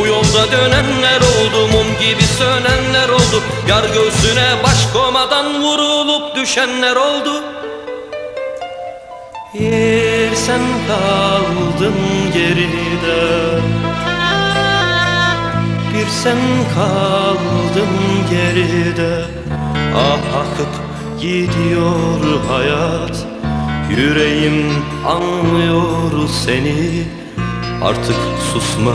bu yolda dönenler oldu Mum gibi sönenler oldu. Yar göğsüne baş komadan Vurulup düşenler oldu. Bir sen kaldın geride. Bir sen kaldın geride. Ah akıp gidiyor hayat. Yüreğim anlıyor seni. Artık susma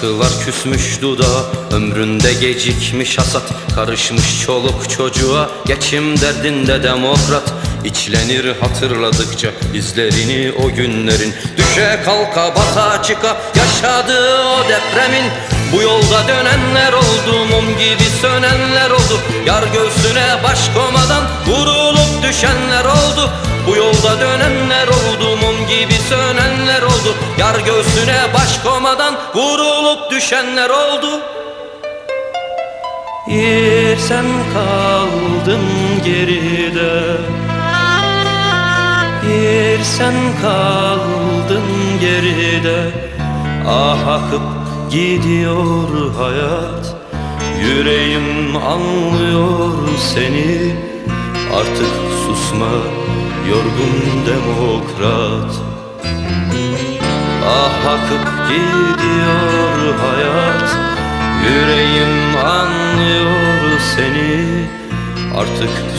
Şarkılar küsmüş dudağa Ömründe gecikmiş hasat. Karışmış çoluk çocuğa Geçim derdinde demokrat. İçlenir hatırladıkça izlerini o günlerin. Düşe kalka bata çıka Yaşadığı o depremin. Bu yolda dönenler oldu Mum gibi sönenler oldu. Yar göğsüne baş komadan Vurulup düşenler oldu. Bu yolda dönenler oldu Mum gibi sönenler oldu. Yar göğsüne baş komadan Vurulup düşenler oldu. Bir sen kaldın geride. Bir sen kaldın geride. Ah akıp gidiyor hayat. Yüreğim anlıyor seni. Artık susma yorgun demokrat Ah akıp gidiyor hayat Yüreğim anlıyor seni. Artık